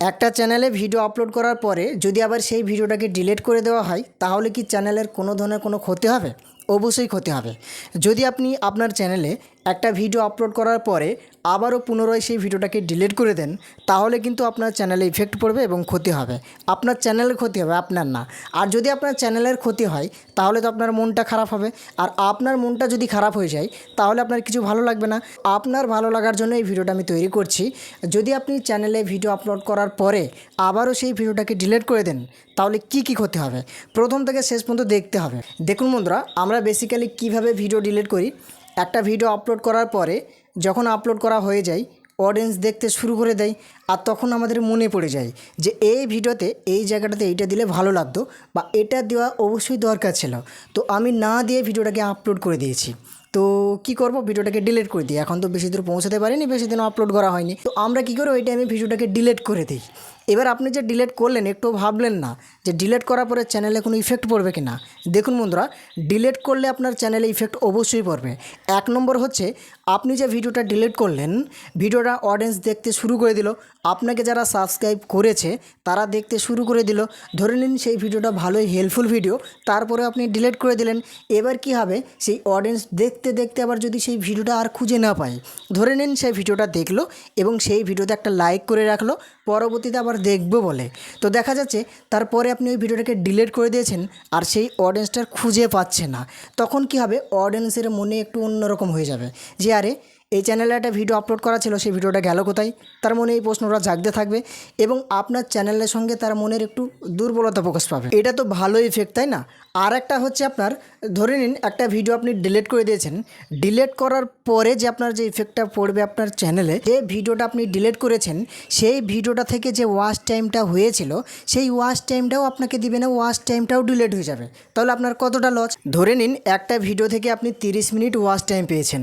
একটা চ্যানেলে video upload করার পরে যদি আবার সেই ভিডিওটাকে ডিলিট করে দেওয়া হয়, তাহলে কি চ্যানেলের কোনো ধরনের কোনো ক্ষতি হবে? অবশ্যই ক্ষতি হবে। যদি আপনি আপনার চ্যানেলে একটা ভিডিও আপলোড করার পরে আবারও পুনরায় সেই ভিডিওটাকে ডিলিট করে দেন, তাহলে কিন্তু আপনার চ্যানেলে ইফেক্ট পড়বে এবং ক্ষতি হবে। আপনার চ্যানেলের ক্ষতি হবে, আপনার না। আর যদি আপনার চ্যানেলের ক্ষতি হয়, তাহলে তো আপনার মনটা খারাপ হবে। আর আপনার মনটা যদি খারাপ হয়ে যায়, তাহলে আপনার কিছু ভালো লাগবে না। আপনার ভালো লাগার জন্য এই ভিডিওটা আমি তৈরি করছি। যদি আপনি চ্যানেলে ভিডিও আপলোড করার পরে আবারও সেই ভিডিওটাকে ডিলিট করে দেন, তাহলে কি কি ক্ষতি হবে? প্রথম থেকে শেষ পর্যন্ত দেখতে হবে। দেখুন বন্ধুরা, আমরা বেসিক্যালি কীভাবে ভিডিও ডিলিট করি? একটা ভিডিও আপলোড করার পরে যখন আপলোড করা হয়ে যায় অডিয়েন্স দেখতে শুরু করে দেয় আর তখন আমাদের মনে পড়ে যায় যে এই ভিডিওতে এই জায়গাটাতে এইটা দিলে ভালো লাগতো বা এটা দেওয়া অবশ্যই দরকার ছিল। তো আমি না দিয়ে ভিডিওটাকে আপলোড করে দিয়েছি। তো কি করব? ভিডিওটাকে ডিলিট করে দিই। এখন তো বেশি দূর পৌঁছাতে পারিনি, বেশি দিন আপলোড করা হয়নি। তো আমরা কী করে ওই টাইমে ভিডিওটাকে ডিলিট করে দিই। এবার আপনি যে ডিলেট করলেন একটু ভাবলেন না যে ডিলেট করার পরে চ্যানেলে কোনো ইফেক্ট পড়বে কি না দেখুন বন্ধুরা ডিলেট করলে আপনার চ্যানেলে ইফেক্ট অবশ্যই পড়বে। এক নম্বর হচ্ছে, আপনি যে ভিডিওটা ডিলেট করলেন ভিডিওটা অডিয়েন্স দেখতে শুরু করে দিল। আপনাকে যারা সাবস্ক্রাইব করেছে, তারা দেখতে শুরু করে দিল। ধরে নিন সেই ভিডিওটা ভালোই হেল্পফুল ভিডিও তারপরে আপনি ডিলেট করে দিলেন। এবার কি হবে? সেই অডিয়েন্স দেখতে দেখতে আবার যদি সেই ভিডিওটা আর খুঁজে না পায়, ধরে নিন সেই ভিডিওটা দেখল এবং সেই ভিডিওতে একটা লাইক করে রাখল পরবর্তীতে আবার দেখব বলে। তো দেখা যাচ্ছে তারপরে আপনি ওই ভিডিওটাকে ডিলিট করে দিয়েছেন আর সেই অডিয়েন্সটার খুঁজে পাচ্ছে না। তখন কি হবে? অডিয়েন্সের মনে একটু অন্যরকম হয়ে যাবে। যে আরে এই চ্যানেলে একটা ভিডিও আপলোড করা ছিল, সেই ভিডিওটা গেল কোথায়? তার মনে এই প্রশ্নটা জাগতে থাকবে এবং আপনার চ্যানেলের সঙ্গে তার মনের একটু দুর্বলতা প্রকাশ পাবে। এটা তো ভালো ইফেক্ট তাই না? আর একটা হচ্ছে আপনার, ধরে নিন একটা ভিডিও আপনি ডিলিট করে দিয়েছেন। ডিলিট করার পরে যে আপনার যে ইফেক্টটা পড়বে আপনার চ্যানেলে যে ভিডিওটা আপনি ডিলিট করেছেন, সেই ভিডিওটা থেকে যে ওয়াচ টাইমটা হয়েছিল, সেই ওয়াচ টাইমটাও আপনাকে দিবে না ওয়াচ টাইমটাও ডিলিট হয়ে যাবে। তাহলে আপনার কতটা লস ধরে নিন একটা ভিডিও থেকে আপনি 30 মিনিট ওয়াচ টাইম পেয়েছেন।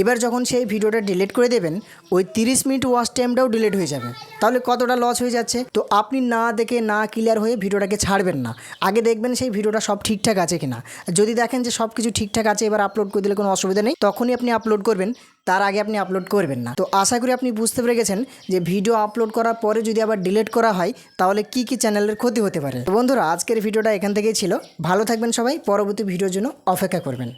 এবার যখন সেই ভিডিওটা ডিলিট করে দেবেন, ওই 30 মিনিট ওয়াচ টাইমটাও ডিলিট হয়ে যাবে। তাহলে কতটা লস হয়ে যাচ্ছে? তো আপনি না দেখে, না ক্লিয়ার হয়ে ভিডিওটাকে ছাড়বেন না। আগে দেখবেন সেই ভিডিওটা সব ঠিকঠাক আছে কিনা। যদি দেখেন যে সব কিছু ঠিকঠাক আছে, এবার আপলোড করে দিলে কোনো অসুবিধা নেই, তখনই আপনি আপলোড করবেন, তার আগে আপনি আপলোড করবেন না। তো আশা করি আপনি বুঝতে পেরে গেছেন যে ভিডিও আপলোড করার পরে যদি আবার ডিলিট করা হয়, তাহলে কি কি চ্যানেলের ক্ষতি হতে পারে? তো বন্ধুরা, আজকের ভিডিওটা এখান থেকেই ছিল। ভালো থাকবেন সবাই, পরবর্তী ভিডিওর জন্য অপেক্ষা করবেন।